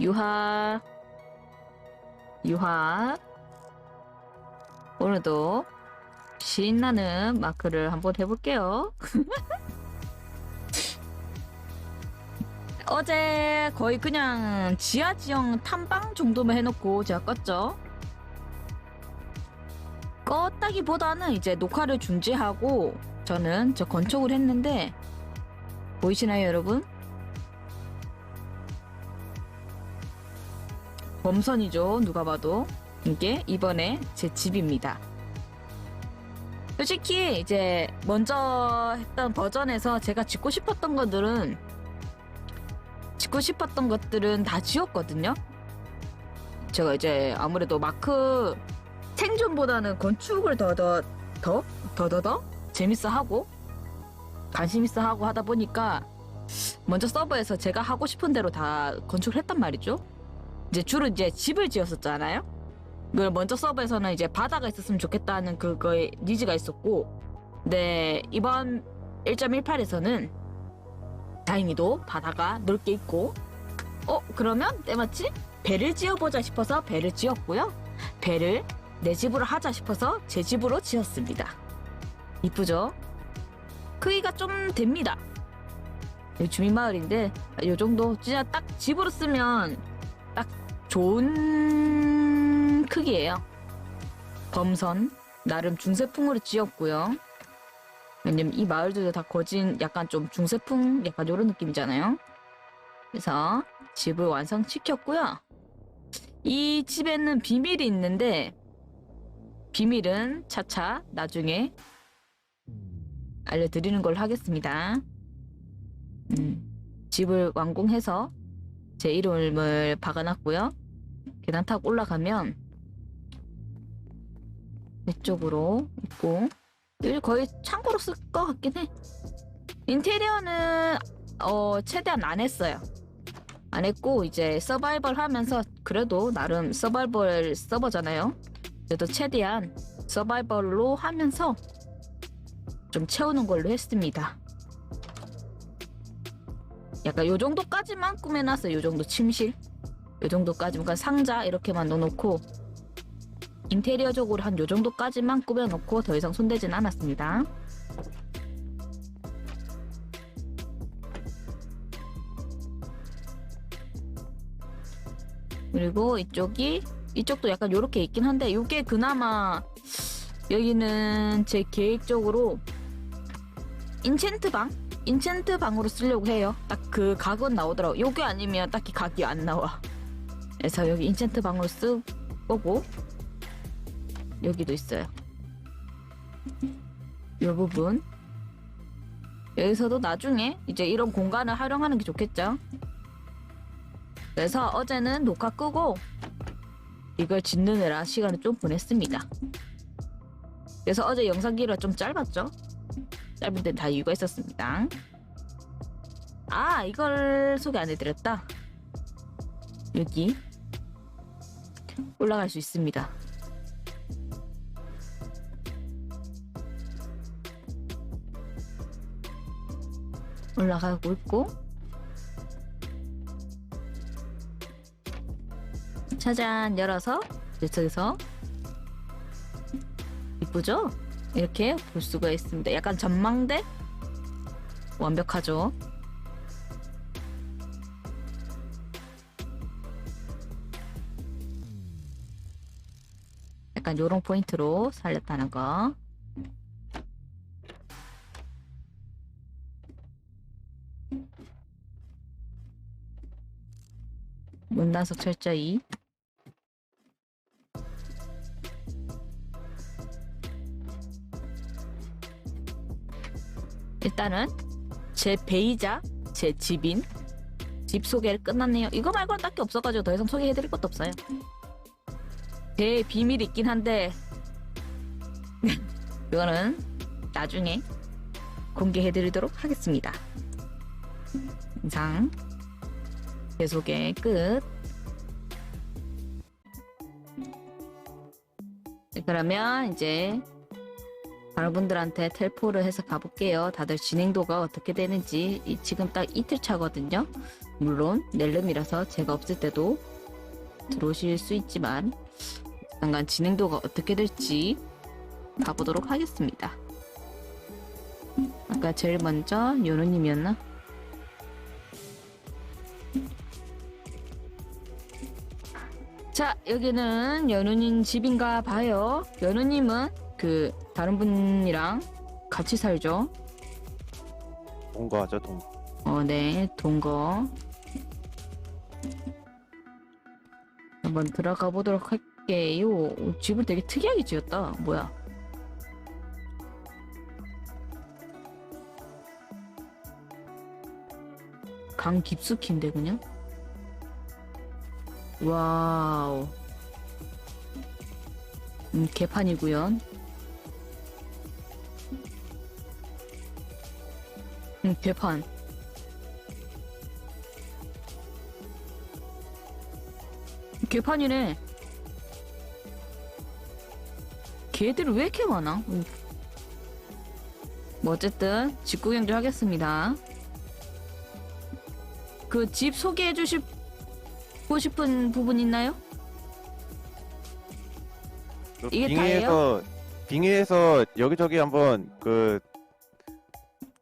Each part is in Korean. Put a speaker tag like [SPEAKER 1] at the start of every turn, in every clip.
[SPEAKER 1] 유하 유하 오늘도 신나는 마크를 한번 해볼게요. 어제 거의 그냥 지하 지형 탐방 정도만 해놓고 제가 껐죠. 껐다기보다는 이제 녹화를 중지하고 저는 저 건축을 했는데 보이시나요 여러분? 범선이죠 누가 봐도 이게 이번에 제 집입니다. 솔직히 이제 먼저 했던 버전에서 제가 짓고 싶었던 것들은 짓고 싶었던 것들은 다 지었거든요. 제가 이제 아무래도 마크 생존보다는 건축을 더더 더 더더더 재밌어 하고 관심 있어 하고 하다 보니까 먼저 서버에서 제가 하고 싶은 대로 다 건축을 했단 말이죠. 이제 주로 이제 집을 지었었잖아요. 그걸 먼저 서버에서는 이제 바다가 있었으면 좋겠다는 그거에 니즈가 있었고, 네 이번 1.18에서는 다행히도 바다가 넓게 있고, 어 그러면 때마침 배를 지어보자 싶어서 배를 지었고요. 배를 내 집으로 하자 싶어서 제 집으로 지었습니다. 이쁘죠? 크기가 좀 됩니다. 주민마을인데 이 정도 진짜 딱 집으로 쓰면 딱 좋은 크기예요. 범선 나름 중세풍으로 지었고요. 왜냐면 이 마을들도 다 거진 약간 좀 중세풍 약간 이런 느낌이잖아요. 그래서 집을 완성시켰고요. 이 집에는 비밀이 있는데 비밀은 차차 나중에 알려드리는 걸로 하겠습니다. 음, 집을 완공해서 제 이름을 박아놨고요. 계단 타고 올라가면 이쪽으로 있고 여기 거의 창고로 쓸 것 같긴 해. 인테리어는 어 최대한 안 했어요. 안 했고 이제 서바이벌 하면서 그래도 나름 서바이벌 서버잖아요. 그래도 최대한 서바이벌로 하면서 좀 채우는 걸로 했습니다. 약간 요 정도까지만 꾸며놨어요. 요 정도 침실. 요 정도까지만 그러니까 상자 이렇게만 넣어놓고 인테리어적으로 한 요 정도까지만 꾸며놓고 더 이상 손대진 않았습니다. 그리고 이쪽이 이쪽도 약간 요렇게 있긴 한데 요게 그나마 여기는 제 계획적으로 인챈트 방? 인챈트 방으로 쓰려고 해요. 딱 그 각은 나오더라고. 요게 아니면 딱히 각이 안 나와. 그래서 여기 인챈트 방으로 쓰 거고 여기도 있어요. 요 부분 여기서도 나중에 이제 이런 공간을 활용하는 게 좋겠죠. 그래서 어제는 녹화 끄고 이걸 짓느라 시간을 좀 보냈습니다. 그래서 어제 영상 길이가 좀 짧았죠? 짧은 데는 다 이유가 있었습니다. 아, 이걸 소개 안 해드렸다. 여기 올라갈 수 있습니다. 올라가고 있고 짜잔 열어서 이쪽에서 이쁘죠? 이렇게 볼 수가 있습니다. 약간 전망대 완벽하죠? 약간 요런 포인트로 살렸다는 거. 문단속 철저히 일단은 제 배이자 제 집인 집 소개를 끝났네요. 이거 말고는 딱히 없어가지고 더 이상 소개해드릴 것도 없어요. 제 비밀이 있긴 한데 이거는 나중에 공개해드리도록 하겠습니다. 이상 제 소개 끝. 그러면 이제 여러분들한테 텔포를 해서 가볼게요. 다들 진행도가 어떻게 되는지 이- 지금 딱 이틀 차거든요. 물론 낼름이라서 제가 없을 때도 들어오실 수 있지만 잠깐 진행도가 어떻게 될지 가보도록 하겠습니다. 아까 제일 먼저 요노님이었나? 자 여기는 연우님 집인가 봐요. 연우님은 그 다른 분이랑 같이 살죠.
[SPEAKER 2] 동거하죠 동.
[SPEAKER 1] 어, 네, 동거. 한번 들어가 보도록 할게요. 오, 집을 되게 특이하게 지었다. 뭐야? 강 깊숙인데 그냥? 와우. 음, 개판이구요. 음, 개판. 개판이네. 개들이 왜 이렇게 많아? 음. 뭐 어쨌든 집 구경 좀 하겠습니다. 그 집 소개해 주시고 싶은 부분 있나요?
[SPEAKER 2] 그
[SPEAKER 1] 이게
[SPEAKER 2] 빙의에서 빙의에서 여기저기 한번 그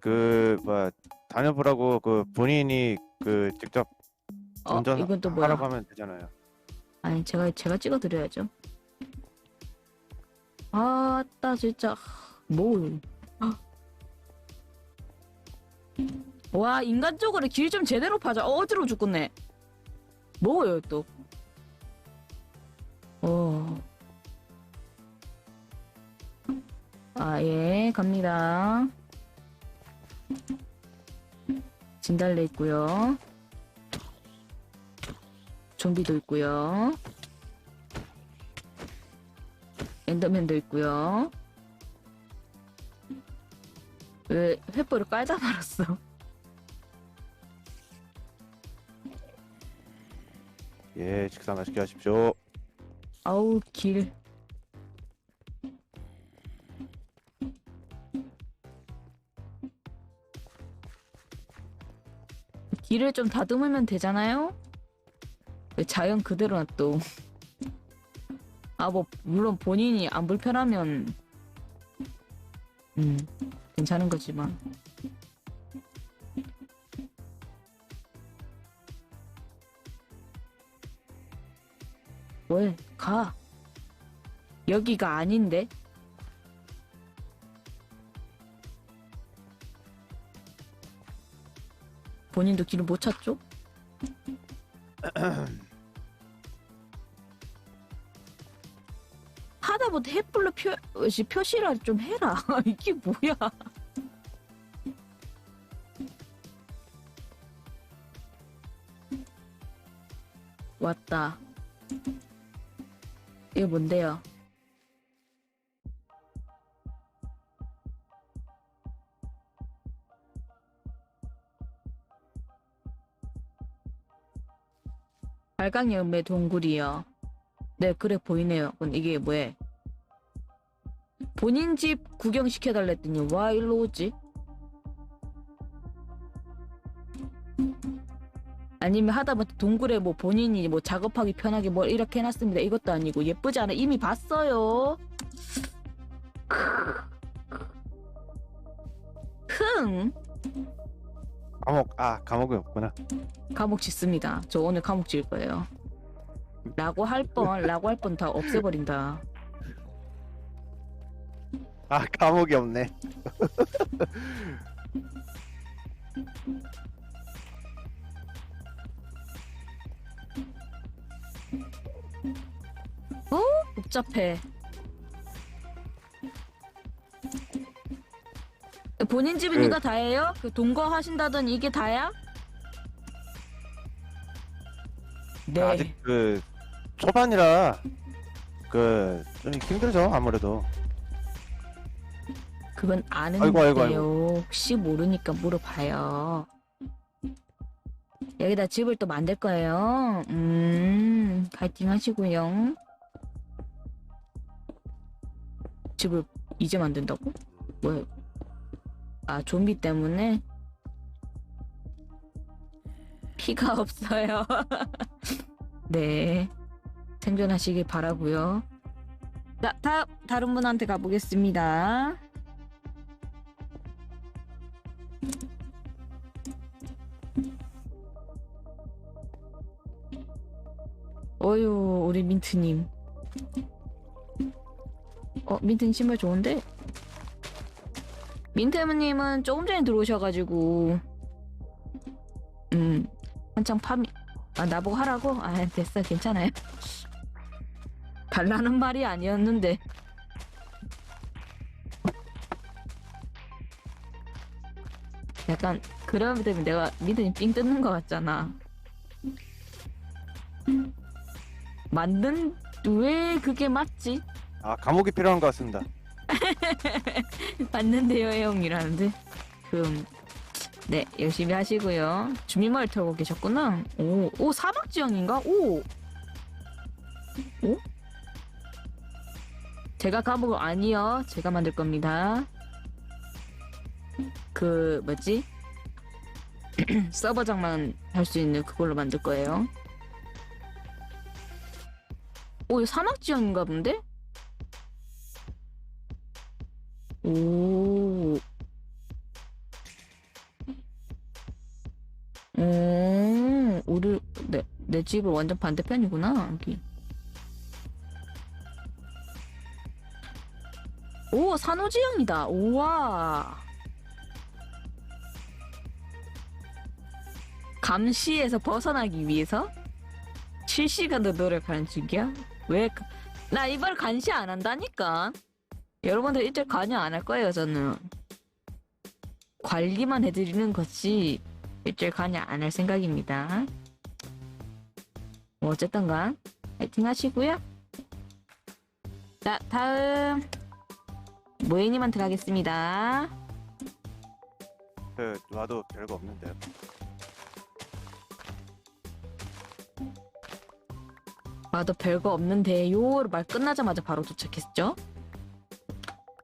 [SPEAKER 2] 그뭐 다녀보라고 그 본인이 그 직접
[SPEAKER 1] 어,
[SPEAKER 2] 운전
[SPEAKER 1] 이건 또 뭐야?
[SPEAKER 2] 하라고 하면 되잖아요.
[SPEAKER 1] 아니 제가 제가 찍어 드려야죠. 아따 진짜 뭐. 와 인간적으로 길 좀 제대로 파자. 어, 어지러워 죽겠네. 뭐예요 또? 어. 아 예 갑니다. 진달래 있고요. 좀비도 있고요. 엔더맨도 있고요. 왜 횃불을 깔다 말았어?
[SPEAKER 2] 예, 맛있게 하십시오.
[SPEAKER 1] 아우 길. 길을 좀 다듬으면 되잖아요? 왜 자연 그대로 놔또. 아, 뭐, 물론 본인이 안 불편하면, 음, 괜찮은 거지만. 왜? 가. 여기가 아닌데? 본인도 길을 못 찾죠? 하다못해 햇불로 표, 시- 표시를 좀 해라. 이게 뭐야? 왔다. 이게 뭔데요? 발광연매 동굴이요. 네, 그래 보이네요. 이게 뭐해? 본인 집 구경시켜달랬더니 와 일로 오지? 아니면 하다못해 동굴에 뭐 본인이 뭐 작업하기 편하게 뭘 이렇게 해놨습니다. 이것도 아니고 예쁘지 않아? 이미 봤어요.
[SPEAKER 2] 감옥 아 감옥이 없구나.
[SPEAKER 1] 감옥 짓습니다. 저 오늘 감옥 지을 거예요. 라고 할 뻔, 라고 할 뻔 다 없애버린다.
[SPEAKER 2] 아 감옥이 없네.
[SPEAKER 1] 복잡해. 본인 집은
[SPEAKER 2] 그-
[SPEAKER 1] 이거 다예요? 그 동거 하신다던 이게 다야? 네.
[SPEAKER 2] 아직 그 초반이라 그 좀 힘들죠 아무래도.
[SPEAKER 1] 그건 아는
[SPEAKER 2] 아이고, 아이고,
[SPEAKER 1] 거예요. 혹시 모르니까 물어봐요. 여기다 집을 또 만들 거예요. 음, 파이팅 하시고요. 집을 이제 만든다고? 뭐야? 아 좀비 때문에 피가 없어요. 네 생존하시길 바라고요. 자 다음 다른 분한테 가보겠습니다. 어유 우리 민트님. 어 민트님 신발 좋은데? 민트님은 조금 전에 들어오셔가지고 음 한창 파미 아 나보고 하라고? 아 됐어 괜찮아요 달라는 말이 아니었는데 약간 그러면 되면 내가 민트님 삥 뜯는 것 같잖아 맞는 왜 그게 맞지?
[SPEAKER 2] 아 감옥이 필요한 것 같습니다.
[SPEAKER 1] 맞는데요 형이라는데. 그럼 네 열심히 하시고요. 주민마을 털고 계셨구나. 오, 오 사막 지형인가? 오! 오? 제가 감옥을 아니요. 제가 만들 겁니다. 그 뭐지? 서버장만 할 수 있는 그걸로 만들 거예요. 오 사막 지형인가 본데? 오. 오, 우리 내, 내 집은 완전 반대편이구나 여기. 오, 산호지형이다. 우와. 감시에서 벗어나기 위해서 실시간으로 노력하는 중이야? 왜? 그- 나 이번 감시 안 한다니까. 여러분들 일절 관여 안 할 거예요, 저는. 관리만 해드리는 것이 일절 관여 안 할 생각입니다. 뭐 어쨌든 간, 파이팅 하시고요. 자, 다음. 모이님한테 가겠습니다.
[SPEAKER 2] 그 와도 별거 없는데요.
[SPEAKER 1] 와도 별거 없는데요. 말 끝나자마자 바로 도착했죠?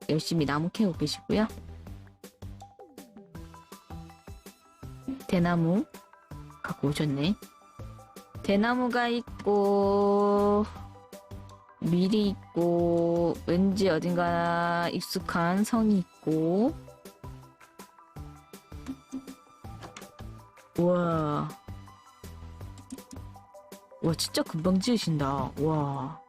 [SPEAKER 1] 열심히 나무 캐고 계시고요. 대나무 갖고 오셨네. 대나무가 있고 밀이 있고 왠지 어딘가 익숙한 성이 있고 우와 와 진짜 금방 지으신다 와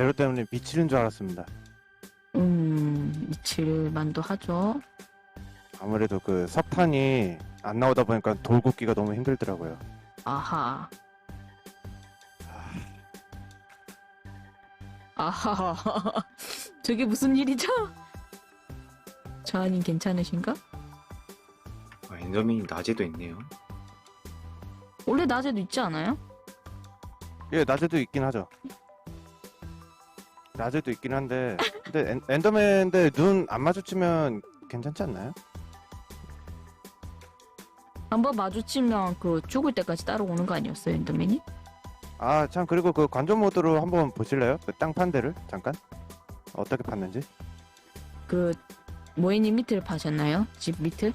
[SPEAKER 2] 배로 때문에 미치는 줄 알았습니다.
[SPEAKER 1] 음, 미칠 만도 하죠.
[SPEAKER 2] 아무래도 그 석탄이 안 나오다 보니까 돌 굽기가 너무 힘들더라고요.
[SPEAKER 1] 아하. 아하. 저게 무슨 일이죠? 저하님 괜찮으신가?
[SPEAKER 3] 아, 엔더맨이 낮에도 있네요.
[SPEAKER 1] 원래 낮에도 있지 않아요?
[SPEAKER 2] 예, 낮에도 있긴 하죠. 낮에도 있긴 한데, 근데 엔, 엔더맨인데 눈 안 마주치면 괜찮지 않나요?
[SPEAKER 1] 한번 마주치면 그 죽을 때까지 따라오는 거 아니었어요, 엔더맨이?
[SPEAKER 2] 아, 참 그리고 그 관전 모드로 한번 보실래요? 그 땅 판대를 잠깐 어떻게 팠는지?
[SPEAKER 1] 그 모이님 밑을 파셨나요? 집 밑을?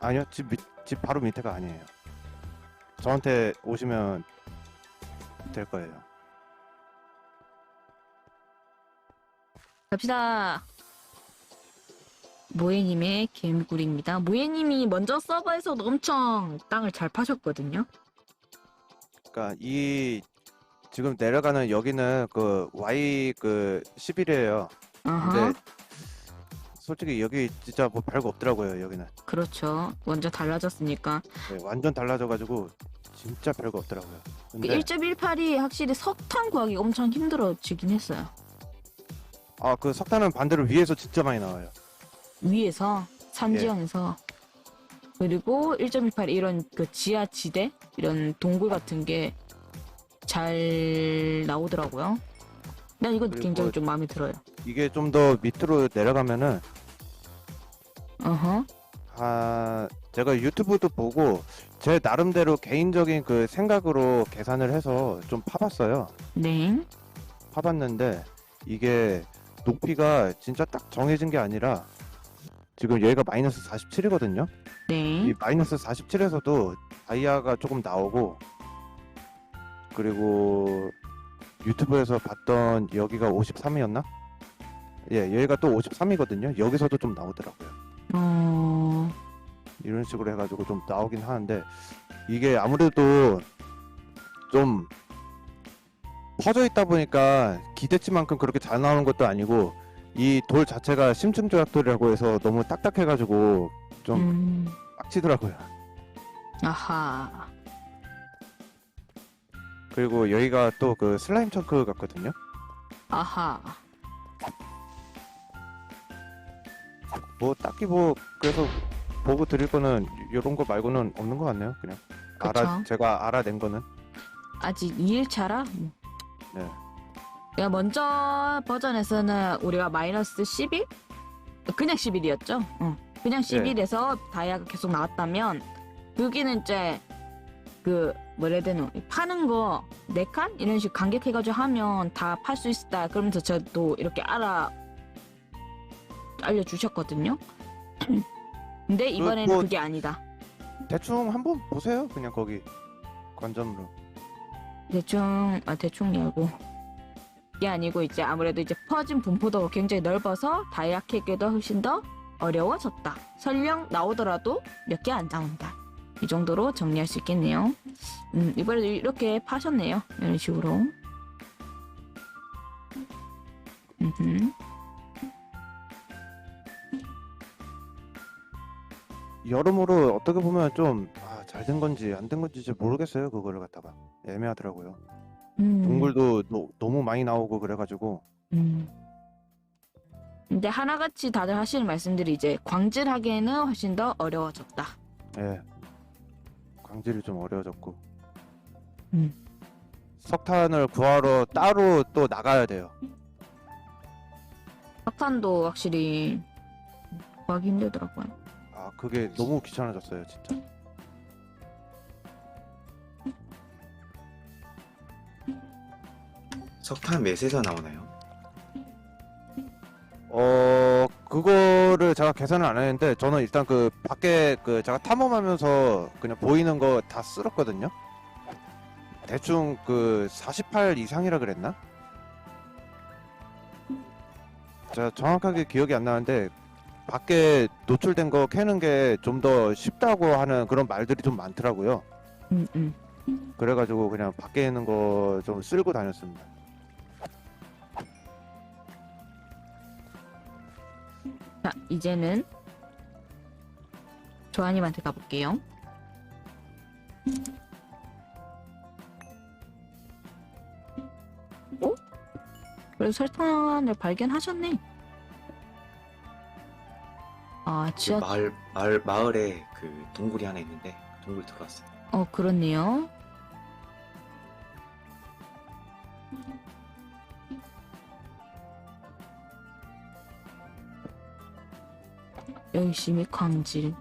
[SPEAKER 2] 아니요, 집, 밑, 집 바로 밑에가 아니에요. 저한테 오시면 될 거예요.
[SPEAKER 1] 갑시다. 모예님의 개미굴입니다. 모예님이 먼저 서버에서 엄청 땅을 잘 파셨거든요.
[SPEAKER 2] 그러니까 이 지금 내려가는 여기는 그 Y 그 11이에요.
[SPEAKER 1] 아하.
[SPEAKER 2] 근데 솔직히 여기 진짜 뭐 별거 없더라고요. 여기는
[SPEAKER 1] 그렇죠. 먼저 달라졌으니까.
[SPEAKER 2] 네, 완전 달라져가지고 진짜 별거 없더라고요.
[SPEAKER 1] 그
[SPEAKER 2] 근데
[SPEAKER 1] 1.18이 확실히 석탄 구하기 엄청 힘들어지긴 했어요.
[SPEAKER 2] 아 그 석탄은 반대로 위에서 진짜 많이 나와요.
[SPEAKER 1] 위에서
[SPEAKER 2] 예.
[SPEAKER 1] 산지형에서 그리고 1.18 이런 그 지하 지대 이런 동굴 같은 게 잘 나오더라고요. 난 이거
[SPEAKER 2] 그리고
[SPEAKER 1] 개인적으로 좀 마음에 들어요.
[SPEAKER 2] 이게 좀 더 밑으로
[SPEAKER 1] 어허.
[SPEAKER 2] 아 제가 유튜브도 보고 제 나름대로 개인적인 그 생각으로 계산을 해서 좀 파봤어요.
[SPEAKER 1] 네.
[SPEAKER 2] 파봤는데 이게 높이가 진짜 딱 정해진 게 아니라 지금 여기가 마이너스 47이거든요.
[SPEAKER 1] 네.
[SPEAKER 2] 이 마이너스 47에서도 다이아가 조금 나오고 그리고 유튜브에서 봤던 여기가 53이었나? 예, 여기가 또 53이거든요. 여기서도 좀 나오더라고요.
[SPEAKER 1] 어,
[SPEAKER 2] 이런 식으로 해가지고 좀 나오긴 하는데 이게 아무래도 좀 퍼져 있다 보니까 기대치만큼 그렇게 잘 나오는 것도 아니고 이 돌 자체가 심층 조약돌이라고 해서 너무 딱딱해가지고 좀
[SPEAKER 1] 음,
[SPEAKER 2] 빡치더라고요.
[SPEAKER 1] 아하.
[SPEAKER 2] 그리고 여기가 또 그 슬라임 청크 같거든요.
[SPEAKER 1] 아하.
[SPEAKER 2] 뭐 딱히 뭐 그래서 보고 드릴 거는 이런 거 말고는 없는 것 같네요. 그냥 알아
[SPEAKER 1] 그쵸.
[SPEAKER 2] 제가 알아낸 거는
[SPEAKER 1] 아직 2일차라.
[SPEAKER 2] 네.
[SPEAKER 1] 그러니까 먼저 버전에서는 우리가 마이너스 11? 그냥 11이었죠? 응. 그냥 11에서 다이아가 계속 나왔다면 여기는 이제 그 뭐라 해야 되노 파는 거 4칸? 이런 식으로 간격해가지고 하면 다 팔 수 있다 그러면서 저도 이렇게 알아 알려주셨거든요 근데 이번에는
[SPEAKER 2] 뭐-
[SPEAKER 1] 그게 아니다
[SPEAKER 2] 대충 한번 보세요. 그냥 거기 관점으로.
[SPEAKER 1] 대충 아 대충 열고 이게 아니고 이제 아무래도 이제 퍼진 분포도가 굉장히 넓어서 다이아 캐기도 훨씬 더 어려워졌다. 설령 나오더라도 몇 개 안 나온다. 이 정도로 정리할 수 있겠네요. 음, 이번에도 이렇게 파셨네요. 이런 식으로. 음흠.
[SPEAKER 2] 여러모로 어떻게 보면 좀 아, 잘 된 건지 안 된 건지 잘 모르겠어요. 그거를 갖다가 애매하더라고요.
[SPEAKER 1] 음,
[SPEAKER 2] 동굴도 노- 너무 많이 나오고 그래가지고
[SPEAKER 1] 음. 근데 하나같이 다들 하시는 말씀들이 이제 광질하기에는 훨씬 더 어려워졌다.
[SPEAKER 2] 예 광질이 좀 어려워졌고
[SPEAKER 1] 음.
[SPEAKER 2] 석탄을 구하러 따로 또 나가야 돼요.
[SPEAKER 1] 석탄도 확실히 구하기 힘들더라고요.
[SPEAKER 2] 아 그게 너무 귀찮아졌어요 진짜.
[SPEAKER 3] 석탄 몇에서 나오나요?
[SPEAKER 2] 어 그거를 제가 계산을 안 했는데 저는 일단 그 밖에 그 제가 탐험하면서 그냥 보이는 거 다 쓸었거든요. 대충 그 48 이상이라 그랬나? 제가 정확하게 기억이 안 나는데 밖에 노출된 거 캐는 게 좀 더 쉽다고 하는 그런 말들이 좀 많더라고요.
[SPEAKER 1] 음, 음.
[SPEAKER 2] 그래가지고 그냥 밖에 있는 거 좀 쓸고 다녔습니다.
[SPEAKER 1] 자, 이제는 조아님한테 가볼게요. 어? 그래도 설탕을 발견하셨네. 아,
[SPEAKER 3] 그
[SPEAKER 1] 지하,
[SPEAKER 3] 마을 마을 마을에 그 동굴이 하나 있는데 그 동굴 들어왔어요.
[SPEAKER 1] 어, 그렇네요. 열심히 광질.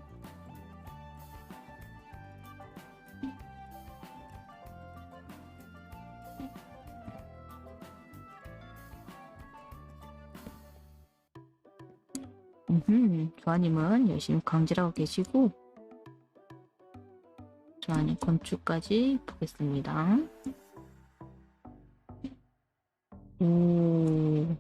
[SPEAKER 1] 조아님은 열심히 광질하고 계시고, 조아님 건축까지 보겠습니다. 오.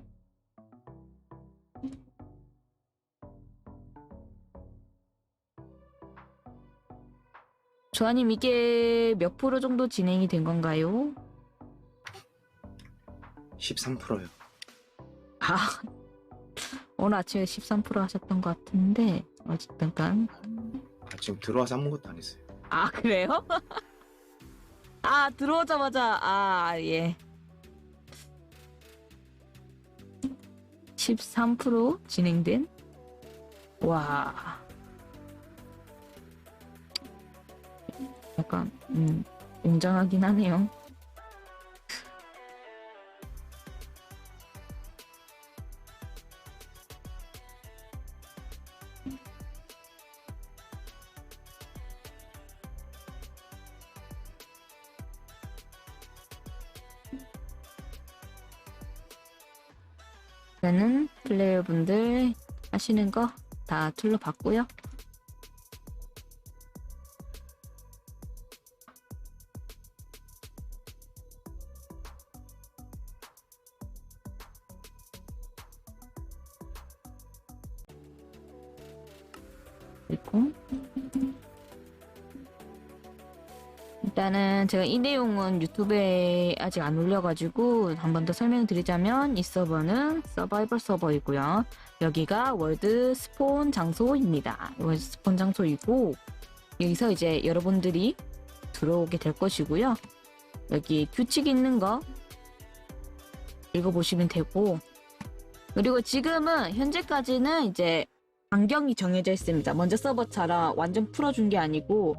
[SPEAKER 1] 조아님 이게 몇 프로 정도 진행이 된 건가요?
[SPEAKER 3] 13%요.
[SPEAKER 1] 아 오늘 아침에 13% 하셨던 것 같은데 어쨌든 간.
[SPEAKER 3] 아, 지금 들어와서 아무것도 안 했어요.
[SPEAKER 1] 아 그래요? 아 들어오자마자 아 예. 13% 진행된 와 약간 음 웅장하긴 하네요. 일단은 플레이어분들 하시는 거다 툴로 봤고요. 그리고 일단은 제가 이 내용은 유튜브에 아직 안 올려가지고 한 번 더 설명드리자면 이 서버는 서바이벌 서버이고요. 여기가 월드 스폰 장소입니다. 월드 스폰 장소이고 여기서 이제 여러분들이 들어오게 될 것이고요. 여기 규칙 있는 거 읽어보시면 되고 그리고 지금은 현재까지는 이제 반경이 정해져 있습니다. 먼저 서버처럼 완전 풀어준 게 아니고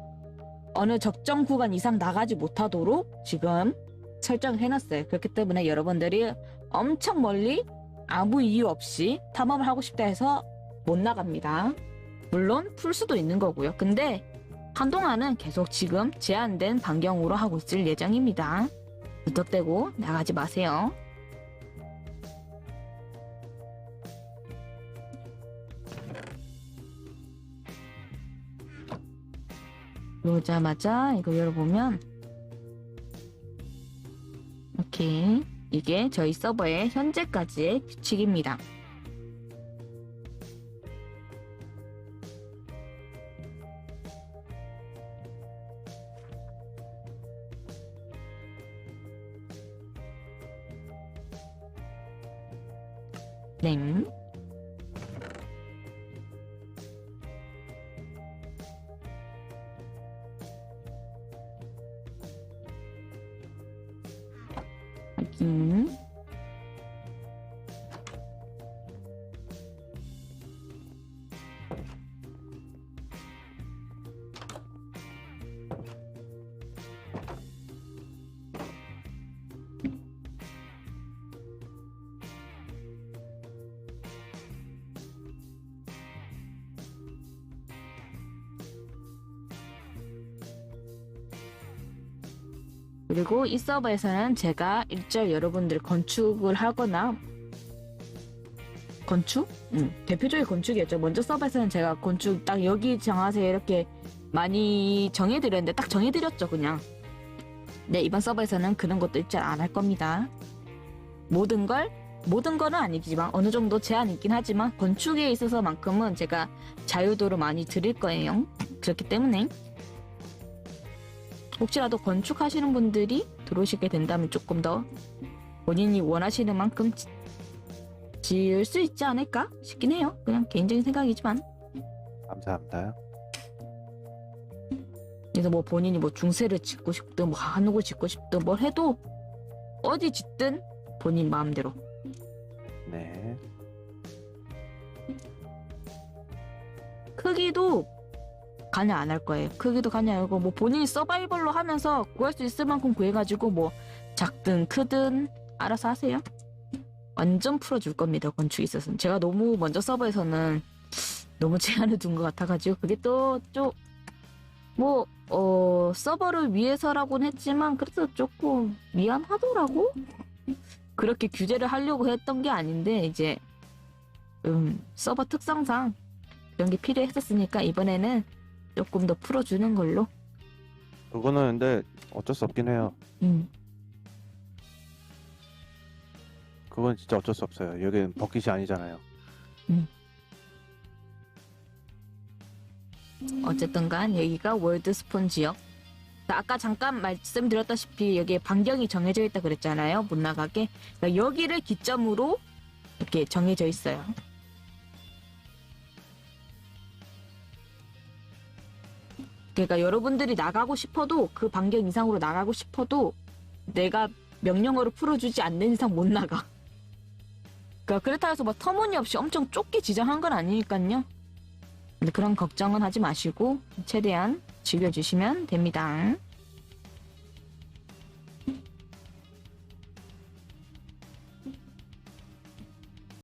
[SPEAKER 1] 어느 적정 구간 이상 나가지 못하도록 지금 설정을 해놨어요. 그렇기 때문에 여러분들이 엄청 멀리 아무 이유 없이 탐험을 하고 싶다 해서 못 나갑니다. 물론 풀 수도 있는 거고요. 근데 한동안은 계속 지금 제한된 반경으로 하고 있을 예정입니다. 무턱대고 나가지 마세요. 오자마자 이거 열어보면 오케이 이게 저희 서버의 현재까지의 규칙입니다. 네. 그리고 이 서버에서는 제가 일절 여러분들 건축을 하거나 건축? 응, 대표적인 건축이었죠. 먼저 서버에서는 제가 건축 딱 여기 정하세요 이렇게 많이 정해드렸는데 딱 정해드렸죠 그냥. 네 이번 서버에서는 그런 것도 일절 안 할 겁니다. 모든 걸 모든 거는 아니지만 어느 정도 제한이 있긴 하지만 건축에 있어서만큼은 제가 자유도를 많이 드릴 거예요. 그렇기 때문에 혹시라도 건축하시는 분들이 들어오시게 된다면 조금 더 본인이 원하시는 만큼 지- 지을 수 있지 않을까 싶긴 해요. 그냥 개인적인 생각이지만.
[SPEAKER 2] 감사합니다.
[SPEAKER 1] 그래서 뭐 본인이 뭐 중세를 짓고 싶든 뭐 한옥을 짓고 싶든 뭘 해도 어디 짓든 본인 마음대로.
[SPEAKER 2] 네.
[SPEAKER 1] 크기도 관여 안 할 거예요. 크기도 관여 안 하고 뭐 본인이 서바이벌로 하면서 구할 수 있을 만큼 구해가지고 뭐 작든 크든 알아서 하세요. 완전 풀어줄 겁니다. 건축에 있어서는 제가 너무 먼저 서버에서는 너무 제한을 둔 것 같아가지고 그게 또 좀 뭐 어, 서버를 위해서라고는 했지만 그래도 조금 미안하더라고. 그렇게 규제를 하려고 했던 게 아닌데 이제 음, 서버 특성상 이런 게 필요했었으니까 이번에는 조금 더 풀어주는 걸로.
[SPEAKER 2] 그거는 근데 어쩔 수 없긴 해요.
[SPEAKER 1] 음.
[SPEAKER 2] 그건 진짜 어쩔 수 없어요. 여기는 버킷이 아니잖아요.
[SPEAKER 1] 어쨌든간 여기가 월드 스폰 지역. 자, 아까 잠깐 말씀드렸다시피 여기에 반경이 정해져 있다 그랬잖아요. 못 나가게. 그러니까 여기를 기점으로 이렇게 정해져 있어요. 그러니까 여러분들이 나가고 싶어도 그 반경 이상으로 나가고 싶어도 내가 명령어를 풀어주지 않는 이상 못 나가. 그러니까 그렇다 해서 뭐 터무니없이 엄청 좁게 지정한 건 아니니까요. 그런 걱정은 하지 마시고 최대한 즐겨주시면 됩니다.